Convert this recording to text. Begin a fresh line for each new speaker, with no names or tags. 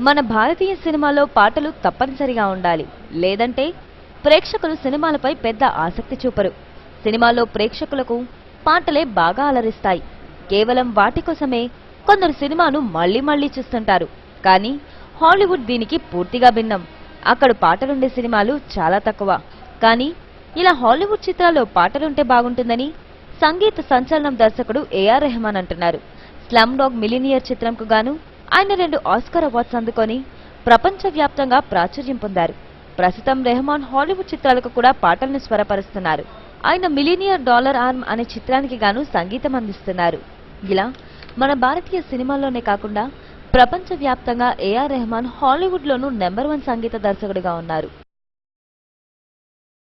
మన భారతీయ సినిమాలో పాటలు తప్పనిసరిగా ఉండాలి. లేదంటే ప్రేక్షకులు సినిమాలపై పెద్ద ఆసక్తి చూపరు. సినిమాలో ప్రేక్షకులకు పాటలే బాగా అలరిస్తాయి. కేవలం వాటి కోసమే కొందరు సినిమాను మళ్ళీ మళ్ళీ చూస్తుంటారు. కానీ హాలీవుడ్ దీనికి పూర్తిగా భిన్నం. అక్కడ పాటలుండే సినిమాలు చాలా తక్కువ. కానీ ఇలా హాలీవుడ్ చిత్రాల్లో పాటలుంటే బాగుంటుందని సంగీత సంచలనం దర్శకుడు ఏఆర్ రెహమాన్ అంటున్నారు. స్లమ్ డాగ్ మిలినియర్ చిత్రంకు గాను ఆయన రెండు ఆస్కార్ అవార్డ్స్ అందుకొని ప్రపంచవ్యాప్తంగా ప్రాచుర్యం పొందారు. ప్రస్తుతం రెహమాన్ హాలీవుడ్ చిత్రాలకు కూడా పాటలను స్వరపరుస్తున్నారు. ఆయన మిలీనియర్ డాలర్ ఆర్మ్ అనే చిత్రానికి గాను సంగీతం అందిస్తున్నారు. ఇలా మన భారతీయ సినిమాల్లోనే కాకుండా ప్రపంచవ్యాప్తంగా ఏఆర్ రెహమాన్ హాలీవుడ్లోనూ నెంబర్ వన్ సంగీత దర్శకుడిగా ఉన్నారు.